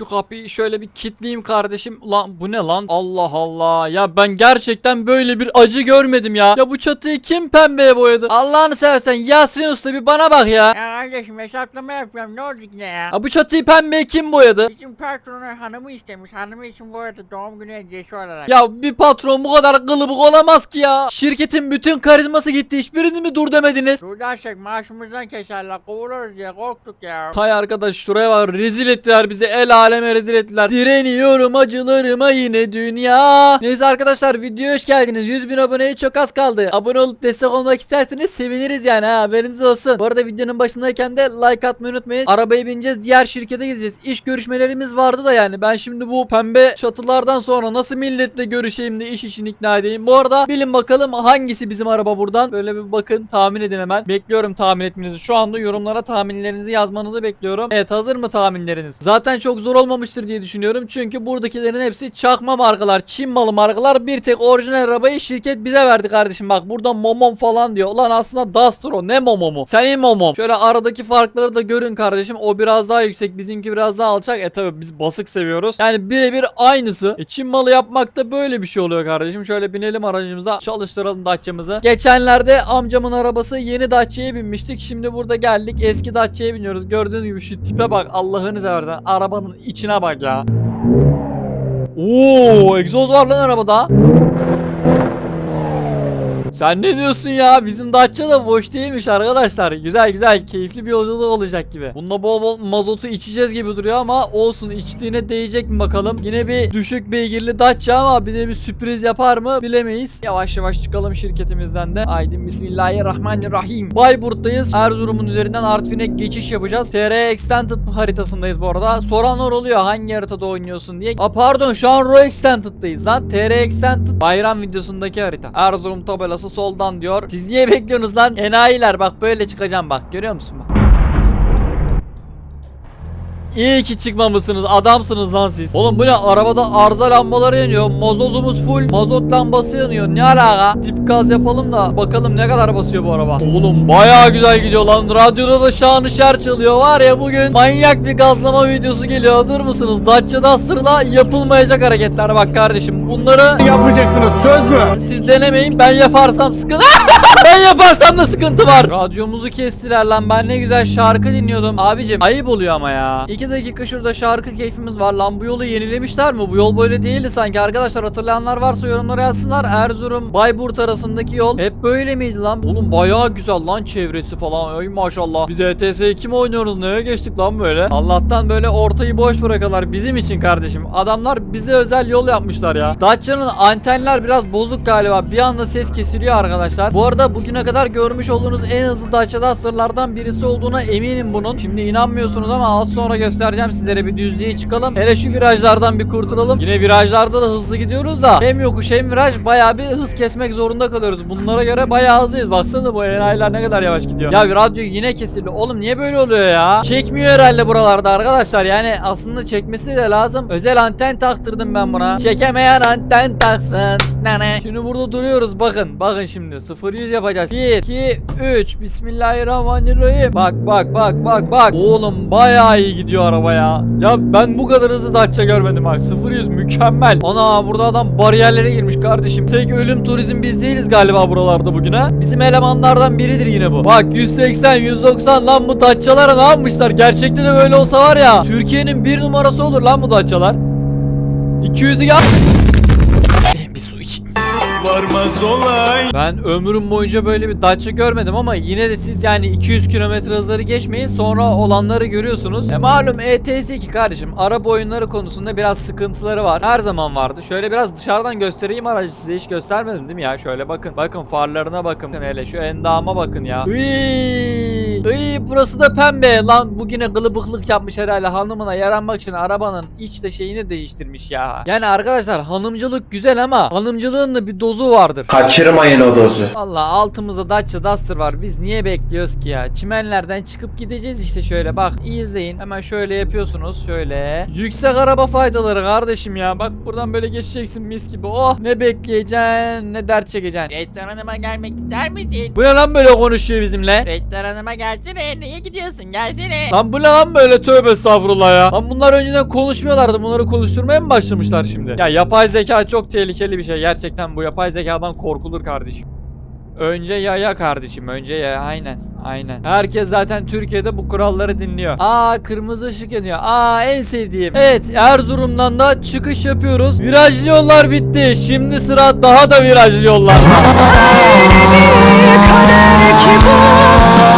Şu kapıyı şöyle bir kilitleyeyim kardeşim. Ulan bu ne lan? Allah Allah. Ya ben gerçekten böyle bir acı görmedim ya. Ya bu çatıyı kim pembeye boyadı? Allah'ını seversen Yasin Usta bir bana bak ya. Ya kardeşim hesaplama yapıyorum ne olacak ne ya? Ya bu çatıyı pembeye kim boyadı? Bizim patronu hanımı istemiş. Hanımı için arada doğum günü hediyesi olarak. Ya bir patron bu kadar kılıbık olamaz ki ya. Şirketin bütün karizması gitti. Hiçbirini mi dur demediniz? Dur dersek maaşımızdan keserler kovuluruz diye korktuk ya. Hay arkadaş şuraya bak rezil ettiler bizi el aleme rezil ettiler. Direniyorum acılarıma yine dünya. Neyse arkadaşlar videoya hoş geldiniz. 100 bin aboneye çok az kaldı. Abone olup destek olmak isterseniz seviniriz yani ha haberiniz olsun. Bu arada videonun başındayken de like atmayı unutmayın. Arabaya bineceğiz diğer şirkete gideceğiz. İş görüşmelerimiz vardı da yani ben şimdi bu pembe çatılardan sonra nasıl milletle görüşeyim de iş için ikna edeyim. Bu arada bilin bakalım hangisi bizim araba buradan. Böyle bir bakın tahmin edin hemen. Bekliyorum tahmin etmenizi. Şu anda yorumlara tahminlerinizi yazmanızı bekliyorum. Evet hazır mı tahminleriniz? Zaten çok zor olmamıştır diye düşünüyorum. Çünkü buradakilerin hepsi çakma markalar. Çin malı markalar. Bir tek orijinal arabayı şirket bize verdi kardeşim. Bak burada momom falan diyor. Ulan aslında Duster o. Ne momomu? Senin momom. Şöyle aradaki farkları da görün kardeşim. O biraz daha yüksek. Bizimki biraz daha alçak. E tabi biz basık seviyoruz. Yani birebir aynısı. E Çin malı yapmak da böyle bir şey oluyor kardeşim. Şöyle binelim aracımıza. Çalıştıralım Dacia'mızı. Geçenlerde amcamın arabası yeni Dacia'ya binmiştik. Şimdi burada geldik. Eski Dacia'ya biniyoruz. Gördüğünüz gibi şu tipe bak. Allah'ını seversen. Arabanın içine bak ya. Oo, egzoz var lan arabada. Sen ne diyorsun ya? Bizim Dacia da boş değilmiş arkadaşlar. Güzel güzel keyifli bir yolculuk olacak gibi. Bunda bol bol mazotu içeceğiz gibi duruyor ama olsun içtiğine değecek mi bakalım. Yine bir düşük beygirli Dacia ama bize bir sürpriz yapar mı bilemeyiz. Yavaş yavaş çıkalım şirketimizden de. Haydi bismillahirrahmanirrahim. Bayburt'tayız. Erzurum'un üzerinden Artvin'e geçiş yapacağız. TR Extended haritasındayız bu arada. Soranlar oluyor hangi haritada oynuyorsun diye. Aa pardon şu an Raw Extended'dayız lan. TR Extended bayram videosundaki harita. Erzurum tabelası soldan diyor. Siz niye bekliyorsunuz lan? Enayiler bak böyle çıkacağım bak. Görüyor musun bak. İyi ki çıkmamışsınız adamsınız lan siz. Oğlum bu ne arabada arıza lambaları yanıyor. Mazotumuz full. Mazot lambası yanıyor. Ne alaka? Dip gaz yapalım da bakalım ne kadar basıyor bu araba. Oğlum baya güzel gidiyor lan. Radyoda da şanı şer çalıyor. Var ya bugün manyak bir gazlama videosu geliyor. Hazır mısınız? Dacia Duster'la yapılmayacak hareketler bak kardeşim. Bunları yapmayacaksınız söz mü? siz denemeyin. Ben yaparsam sıkıntı. ben yaparsam da sıkıntı var. Radyomuzu kestiler lan. Ben ne güzel şarkı dinliyordum. Abicim ayıp oluyor ama ya. 2 dakika şurada şarkı keyfimiz var. Lan bu yolu yenilemişler mi? Bu yol böyle değildi sanki. Arkadaşlar hatırlayanlar varsa yorumlara yazsınlar. Erzurum Bayburt arasındaki yol hep böyle miydi lan? Oğlum bayağı güzel lan çevresi falan. Ay maşallah. Biz ETS 2 mi oynuyoruz? Neye geçtik lan böyle? Allah'tan böyle ortayı boş bırakarlar bizim için kardeşim. Adamlar bize özel yol yapmışlar ya. Dacia'nın antenler biraz bozuk galiba. Bir anda ses kesiliyor arkadaşlar. Bu arada bugüne kadar görmüş olduğunuz en hızlı Dacia Duster'lardan birisi olduğuna eminim bunun. Şimdi inanmıyorsunuz ama az sonra göstereceğim sizlere bir düzlüğe çıkalım. Hele şu virajlardan bir kurtulalım. Yine virajlarda da hızlı gidiyoruz da hem yokuş hem viraj bayağı bir hız kesmek zorunda kalıyoruz. Bunlara göre bayağı hızlıyız. Baksana bu enayiler ne kadar yavaş gidiyor. Ya radyo yine kesildi. Oğlum niye böyle oluyor ya? Çekmiyor herhalde buralarda arkadaşlar. Yani aslında çekmesi de lazım. Özel anten taktırdım ben buna. Çekemeyen anten taksın. Nane. Şimdi burada duruyoruz. Bakın. Bakın şimdi. 0 100 yapacağız. 1 2 3 Bismillahirrahmanirrahim. Bak bak bak bak bak. Oğlum bayağı iyi gidiyor araba ya. Ben bu kadar hızlı Dacia görmedim bak. 0 100 mükemmel. Ana burada adam bariyerlere girmiş kardeşim. Tek ölüm turizm biz değiliz galiba buralarda bugün ha. Bizim elemanlardan biridir yine bu. Bak 180 190 lan bu Dacia'lara ne yapmışlar? Gerçekten de böyle olsa var ya. Türkiye'nin bir numarası olur lan bu Dacia'lar. 200'ü gel. Varmaz olay. Ben ömrüm boyunca böyle bir Dacia görmedim ama yine de siz yani 200 km hızları geçmeyin sonra olanları görüyorsunuz. E malum ETS 2 kardeşim araba oyunları konusunda biraz sıkıntıları var. Her zaman vardı. Şöyle biraz dışarıdan göstereyim aracı size hiç göstermedim değil mi ya? Şöyle bakın. Bakın farlarına bakın. Hele şu endama bakın ya. Iiii. Iy, burası da pembe. Lan bugüne gılıbıklık yapmış herhalde hanımına yaranmak için arabanın iç de şeyini değiştirmiş ya. Yani arkadaşlar hanımcılık güzel ama hanımcılığın da bir dozu vardır. Kaçırmayın o dozu. Valla altımızda Dacia Duster var. Biz niye bekliyoruz ki ya? Çimenlerden çıkıp gideceğiz işte şöyle. Bak iyi izleyin. Hemen şöyle yapıyorsunuz. Şöyle. Yüksek araba faydaları kardeşim ya. Bak buradan böyle geçeceksin mis gibi. Oh ne bekleyeceksin ne dert çekeceksin. Restoranıma gelmek ister misin? Bu ne lan böyle konuşuyor bizimle? Restoranıma gelmek gelsene. Neye gidiyorsun? Gelsene. Lan bu ne lan böyle tövbe estağfurullah ya. Lan bunlar önceden konuşmuyorlardı. Bunları konuşturmaya mı başlamışlar şimdi? Ya yapay zeka çok tehlikeli bir şey. Gerçekten bu yapay zekadan korkulur kardeşim. Önce yaya kardeşim önce yaya aynen aynen. Herkes zaten Türkiye'de bu kuralları dinliyor. Aa kırmızı ışık yanıyor. Aa en sevdiğim. Evet Erzurum'dan da çıkış yapıyoruz. Virajlı yollar bitti. Şimdi sıra daha da virajlı yollar.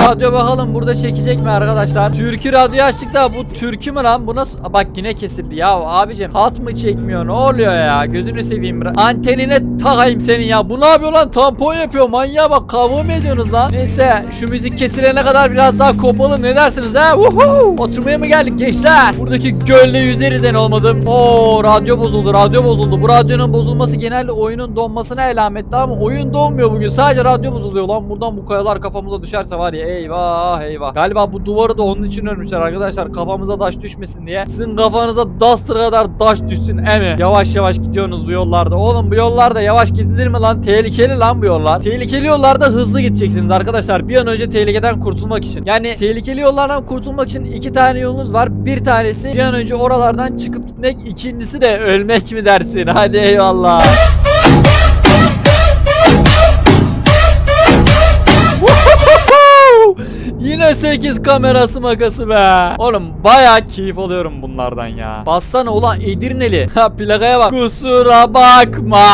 Radyo bakalım burada çekecek mi arkadaşlar? Türkü radyo açtık da bu türkü mü lan? Bu nasıl? Bak yine kesildi ya abicim. Hat mı çekmiyor? Ne oluyor ya? Gözünü seveyim. Antenine takayım senin ya. Bu ne yapıyor lan? Tampon yapıyor. Manyağa bak kavga mı ediyorsunuz lan? Neyse şu müzik kesilene kadar biraz daha kopalım. Ne dersiniz ha? Woohoo! Oturmaya mı geldik gençler? Buradaki gölde yüzeriz en olmadım. Oo radyo bozuldu. Radyo bozuldu. Bu radyonun bozulması genelde oyunun donmasına alametli ama oyun donmuyor bugün. Sadece radyo bozuluyor lan. Buradan bu kayalar kafamıza düşerse var ya eyvah eyvah. Galiba bu duvarı da onun için örmüşler arkadaşlar. Kafamıza taş düşmesin diye. Sizin kafanıza duster kadar taş düşsün emi. Yavaş yavaş gidiyorsunuz bu yollarda. Oğlum bu yollarda yavaş gidilir mi lan? Tehlikeli lan bu yollar. Tehlikeli yollarda hızlı gideceksiniz arkadaşlar. Bir an önce tehlikeden kurtulmak için. Yani tehlikeli yollardan kurtulmak için iki tane yolunuz var. Bir tanesi bir an önce oralardan çıkıp gitmek. ikincisi de ölmek mi dersin? Hadi eyvallah. Yine 8 kamerası makası be. Oğlum baya keyif alıyorum bunlardan ya. Bassana ulan Edirneli. Ha plakaya bak. Kusura bakma.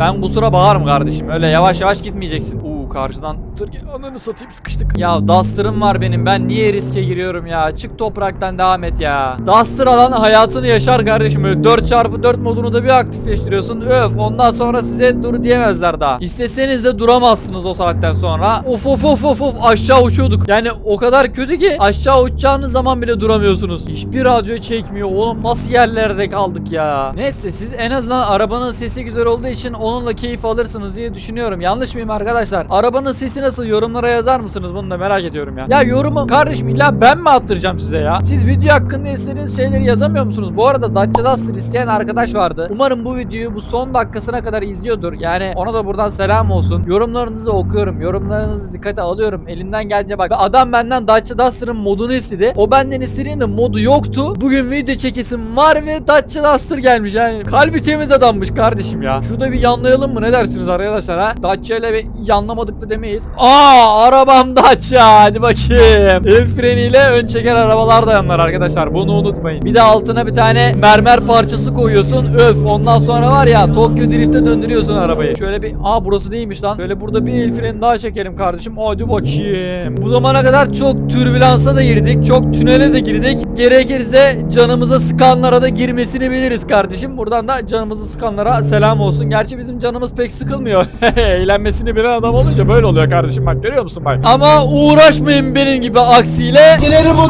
Ben kusura bağırım kardeşim. Öyle yavaş yavaş gitmeyeceksin. Uuu karşıdan tır gel. Ananı satayım sıkıştık. Ya Duster'ım var benim. Ben niye riske giriyorum ya? Çık topraktan devam et ya. Duster alan hayatını yaşar kardeşim. Böyle 4x4 modunu da bir aktifleştiriyorsun. Öf ondan sonra size dur diyemezler daha. İsteseniz de duramazsınız o saatten sonra. Of of of of of aşağı uçuyorduk. Yani o kadar kötü ki aşağı uçacağınız zaman bile duramıyorsunuz. Hiçbir radyo çekmiyor. Oğlum nasıl yerlerde kaldık ya. Neyse siz en azından arabanın sesi güzel olduğu için onunla keyif alırsınız diye düşünüyorum. Yanlış mıyım arkadaşlar? Arabanın sesi nasıl yorumlara yazar mısınız? Bunu da merak ediyorum ya. Ya yorumu kardeşim illa ben mi attıracağım size ya? Siz video hakkında istediğiniz şeyleri yazamıyor musunuz? Bu arada Dacia Duster isteyen arkadaş vardı. Umarım bu videoyu bu son dakikasına kadar izliyordur. Yani ona da buradan selam olsun. Yorumlarınızı okuyorum. Yorumlarınızı dikkate alıyorum. Elimden gelince bak. Adam benden Dacia Duster'ın modunu istedi. O benden istediğinde modu yoktu. Bugün video çekesim var ve Dacia Duster gelmiş. Yani kalbi temiz adammış kardeşim ya. Şurada bir yanlayalım mı? Ne dersiniz arkadaşlar ha? Dacia ile bir yanlamadık da demeyiz. Aa arabam Dacia. Hadi bakayım. El freniyle ön çeker arabalar da arkadaşlar. Bunu unutmayın. Bir de altına bir tane mermer parçası koyuyorsun. Öf. Ondan sonra var ya Tokyo Drift'e döndürüyorsun arabayı. Şöyle bir aa burası değilmiş lan. Şöyle burada bir el freni daha çekelim kardeşim. Hadi bakayım. Bu zamana kadar çok türbülansa da girdik. Çok tünele de girdik. Gerekirse canımıza sıkanlara da girmesini biliriz kardeşim. Buradan da canımızı sıkanlara selam olsun. Gerçi bizim canımız pek sıkılmıyor. Eğlenmesini bilen adam olunca böyle oluyor kardeşim bak görüyor musun bak. Ama uğraşmayın benim gibi aksiyle. Gelirim o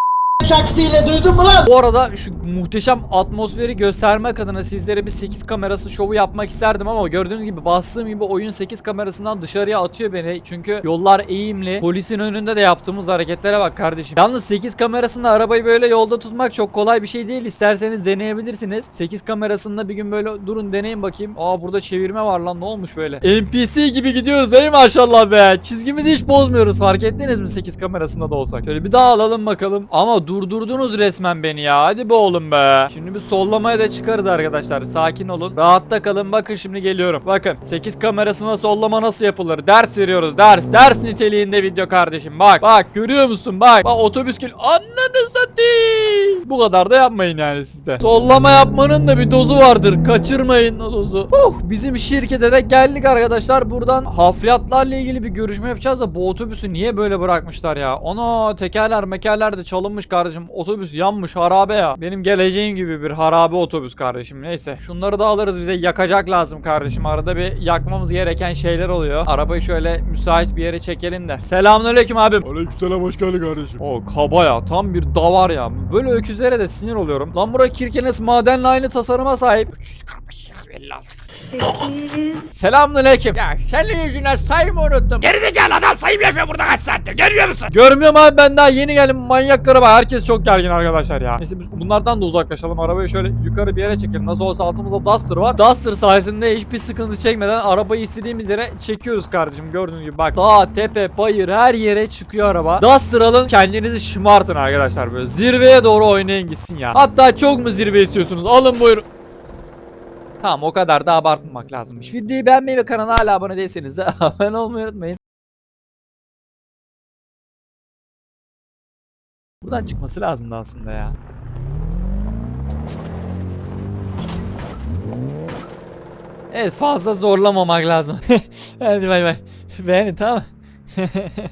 taksiyle duydun mu lan? Bu arada şu muhteşem atmosferi göstermek adına sizlere bir 8 kamerası şovu yapmak isterdim ama gördüğünüz gibi bastığım gibi oyun 8 kamerasından dışarıya atıyor beni. Çünkü yollar eğimli. Polisin önünde de yaptığımız hareketlere bak kardeşim. Yalnız 8 kamerasında arabayı böyle yolda tutmak çok kolay bir şey değil. İsterseniz deneyebilirsiniz. 8 kamerasında bir gün böyle durun deneyin bakayım. Aa burada çevirme var lan ne olmuş böyle? NPC gibi gidiyoruz ey maşallah be. Çizgimizi hiç bozmuyoruz fark ettiniz mi 8 kamerasında da olsak. Şöyle bir daha alalım bakalım. Ama durdurdunuz resmen beni ya. Hadi be oğlum be. Şimdi bir sollamaya da çıkarız arkadaşlar. Sakin olun. Rahatta kalın. Bakın şimdi geliyorum. Bakın 8 kamerasına sollama nasıl yapılır? Ders veriyoruz. Ders. Ders niteliğinde video kardeşim. Bak. Bak görüyor musun? Bak. Bak otobüs gel. Ananı satayım. Bu kadar da yapmayın yani sizde. Sollama yapmanın da bir dozu vardır. Kaçırmayın o dozu. Huh, bizim şirkete de geldik arkadaşlar. Buradan hafriyatlarla ilgili bir görüşme yapacağız da bu otobüsü niye böyle bırakmışlar ya? Ona tekerler mekerler de çalınmış kardeşim. Otobüs yanmış harabe ya. Benim geleceğim gibi bir harabe otobüs kardeşim. Neyse. Şunları da alırız bize yakacak lazım kardeşim. Arada bir yakmamız gereken şeyler oluyor. Arabayı şöyle müsait bir yere çekelim de. Selamünaleyküm abim. Aleykümselam hoş geldin kardeşim. O kaba ya tam bir davar ya. Böyle öküzlere de sinir oluyorum. Lan bura Kirkenes madenle aynı tasarıma sahip. 345 56 Sekiz. Selamünaleyküm. Ya senin yüzünden sayımı unuttum. Gerizekalı adam sayım yapıyor burada kaç saattir görmüyor musun? Görmüyorum abi ben daha yeni geldim manyaklara bak herkes çok gergin arkadaşlar ya. Neyse biz bunlardan da uzaklaşalım arabayı şöyle yukarı bir yere çekelim. Nasıl olsa altımızda Duster var. Duster sayesinde hiçbir sıkıntı çekmeden arabayı istediğimiz yere çekiyoruz kardeşim gördüğünüz gibi bak. Dağ, tepe, bayır her yere çıkıyor araba. Duster alın kendinizi şımartın arkadaşlar böyle zirveye doğru oynayın gitsin ya. Hatta çok mu zirve istiyorsunuz alın buyurun. Tamam o kadar da abartmamak lazımmış. Videoyu beğenmeyi ve kanala hala abone değilseniz de abone olmayı unutmayın. Buradan çıkması lazımdı aslında ya. Evet fazla zorlamamak lazım. Hadi bay bay. Beğenin tamam?